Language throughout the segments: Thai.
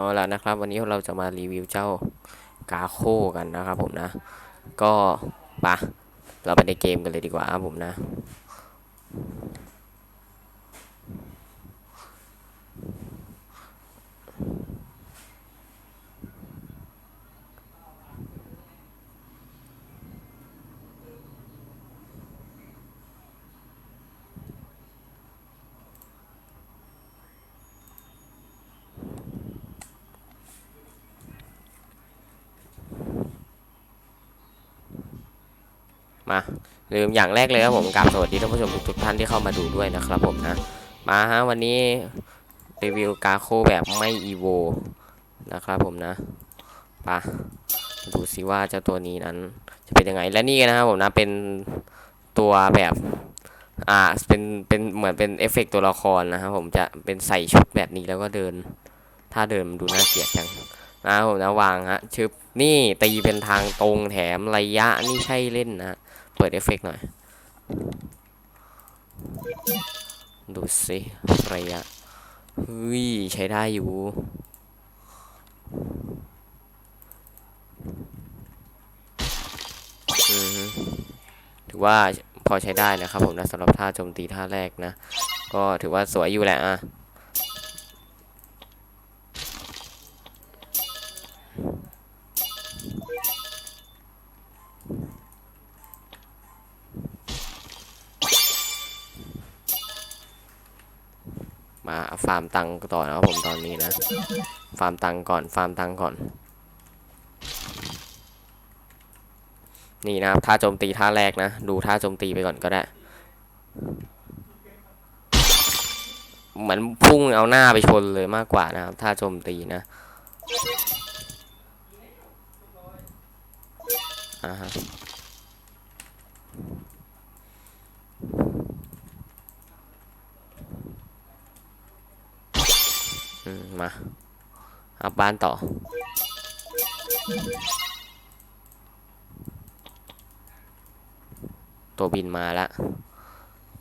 เอาละนะครับ วันนี้เราจะมารีวิวเจ้ากาโคกันนะครับผมนะ ก็ปะเราไปในเกมกันเลยดีกว่าครับผมนะ มาลืมอย่างแรกเลยครับผมกราบสวัสดีท่านผู้ชมทุกท่านที่เข้ามาดูด้วยนะครับผมนะมาฮะวันนี้รีวิวกาโคแบบไม่อีโวนะครับผมนะปะดูสิว่าเจ้าตัวนี้นั้นจะเป็นยังไงและนี่นะครับผมนะเป็นตัวแบบอ่าเป็นเป็นเหมือนเป็นเอฟเฟกต์ตัวละครนะครับผมจะเป็นใส่ชุดแบบนี้แล้วก็เดิน ถ้าเดินมันดูน่าเกลียดจังนะครับผมนะวางฮะชึบนี่ตีเป็นทางตรงแถมระยะนี่ใช่เล่นนะ เปิดเอฟเฟกต์หน่อย ดูสิระยะเฮ้ย ใช้ได้อยู่ ถือว่าพอใช้ได้นะครับผมนะสำหรับท่าโจมตีท่าแรกนะ ก็ถือว่าสวยอยู่แหละอะ มาฟาร์มตังต่อนะครับผมตอนนี้นะ ฟาร์มตังก่อน ฟาร์มตังก่อน นี่นะครับท่าโจมตีท่าแรกนะ ดูท่าโจมตีไปก่อนก็ได้ เหมือนพุ่งเอาหน้าไปชนเลยมากกว่านะครับท่าโจมตีนะอ่าฮะ มา เอาบ้านต่อ ตัวบินมาแล้ว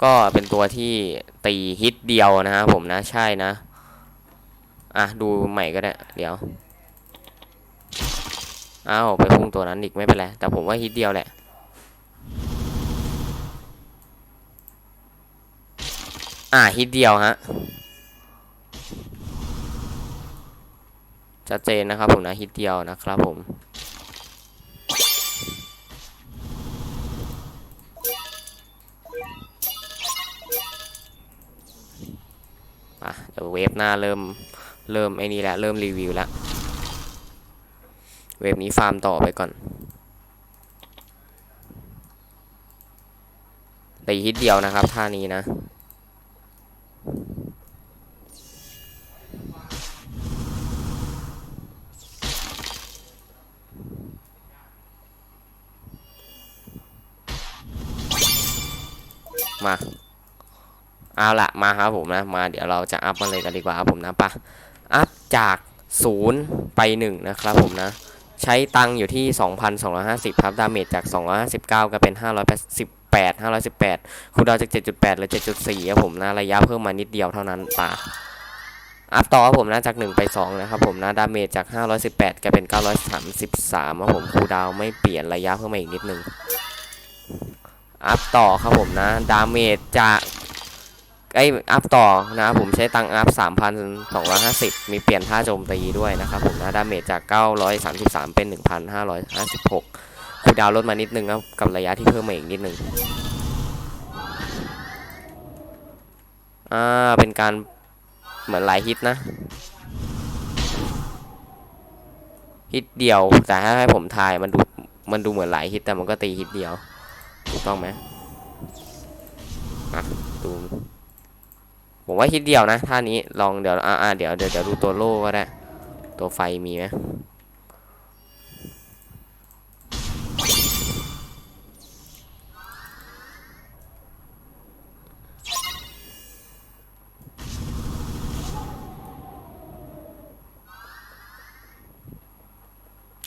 ก็เป็นตัวที่ตีฮิตเดียวนะครับผมนะใช่นะ อะ ดูใหม่ก็ได้ เดี๋ยว อ้าว ไปพุ่งตัวนั้นอีกไม่เป็นไร แต่ผมว่าฮิตเดียวแหละอะฮิตเดียวฮะ ชัดเจนนะครับผมนะฮิตเดียวนะครับผมอะเดี๋ยวเวฟหน้าเริ่มเริ่มไอ้นี่แล้วเริ่มรีวิวแล้วเวฟนี้ฟาร์มต่อไปก่อนตีฮิตเดียวนะครับท่านี้นะ มาเอาละมาครับผมนะมาเดี๋ยวเราจะอัพมันเลยกันดีกว่าครับผมนะปะอัพจากศูนย์ไปหนึ่งนะครับผมนะ ใช้ตังอยู่ที่ 2,250 ครับ ดาเมจจาก 259 ก็เป็น588 518 คูดาวจาก 7.8เหรือ 7.4 ครับผมนะ ระยะเพิ่มมานิดเดียวเท่านั้นป่ะอัพต่อครับผมนะจาก 1 ไป 2 นะครับผมนะดาเมจจาก 518ก็เป็น 933ครับผมคูดาวไม่เปลี่ยนระยะเพิ่มมาอีกนิดนึง อัพต่อครับผมนะ ดาเมจจากไออัพต่อนะผมใช้ตังอัพ 3,250 มีเปลี่ยนท่าโจมตีด้วยนะครับผมนะดาเมจจาก 933 เป็น 1,556คูลดาวลดมานิดนึงครับกับระยะที่เพิ่มมาอีกนิดนึงอ่าเป็นการเหมือนหลายฮิตนะฮิตเดียวแต่ถ้าให้ผมทายมันดูมันดูเหมือนหลายฮิตแต่มันก็ตีฮิตเดียว ถูกต้องไหมอะดูผมว่าฮิตเดียวนะท่านี้ลองเดี๋ยวอ่าเดี๋ยวเดี๋ยวเดี๋ยวดูตัวโล่ก็ได้ ตัวไฟมีไหม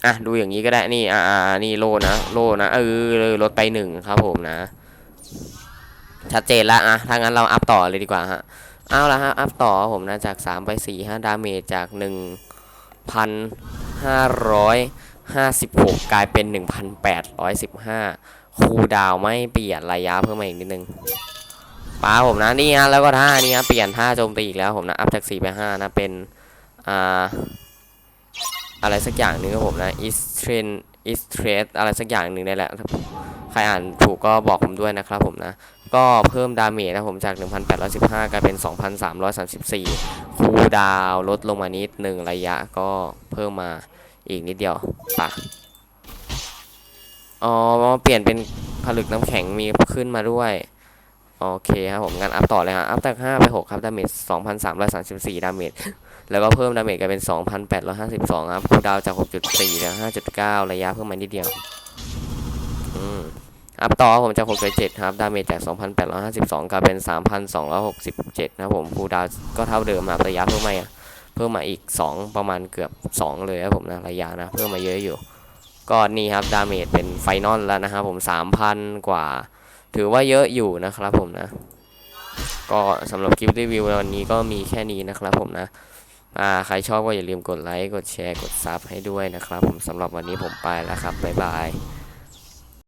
อะดูอย่างนี้ก็ได้นี่อ่านี่โลนะโลนะเออลดไปหนึ่งครับผมนะ ชัดเจนละอะถ้างั้นเราอัพต่อเลยดีกว่าฮะเอาละฮะอัพต่อผมนะจาก 3 ไป4 5ดาเมจจาก1พันห้าร้อยห้าสิบหกกลายเป็นหนึ่งพันแปดร้อยสิบห้าคูดาวไม่เปลี่ยนระยะเพิ่มมาอีกนิดนึงป้าผมนะนี่ฮะแล้วก็ท่านี้ฮะเปลี่ยนท่าโจมตีอีกแล้วผมนะอัพจากสี่ไปห้านะเป็นอ่า อะไรสักอย่างหนึ่งครับผมนะ is train is trade อะไรสักอย่างหนึ่งนี่แหละใครอ่านถูกก็บอกผมด้วยนะครับผมนะ ก็เพิ่มดาเมจนะผมจาก 1,815 กลายเป็น 2,334 คูดาวลดลงมานิดหนึ่งระยะก็เพิ่มมาอีกนิดเดียวปะอ๋อ เปลี่ยนเป็นผลึกน้ำแข็งมีขึ้นมาด้วยโอเคครับผมงั้นอัพต่อเลยฮะอัพจาก5ไป 6 ครับ ดาเมจ2,334 ดาเมจ แล้วก็เพิ่มดาเมจกลายเป็น 2,852 ครับคูดาวจาก 6.4เหลือ5.9 ระยะเพิ่มมานิดเดียว อืม อัพต่อผมจาก6.7 ครับ ดาเมจจาก 2,852กลายเป็น 3,267 นะครับผมฟูดาวก็เท่าเดิมครับระยะเพิ่มมาเพิ่มมาอีก 2 ประมาณเกือบ 2 เลยครับผมนะ ระยะนะ เพิ่มมาเยอะอยู่ ก็นี่ครับ ดาเมจเป็นไฟนอลแล้วนะครับผม 3,000 กว่า ถือว่าเยอะอยู่นะครับผมนะ ก็สำหรับคลิปรีวิววันนี้ก็มีแค่นี้นะครับผมนะ ใครชอบก็อย่าลืมกดไลค์ กดแชร์ กดซับให้ด้วยนะครับ ผมสำหรับวันนี้ผมไปแล้วครับ บ๊ายบาย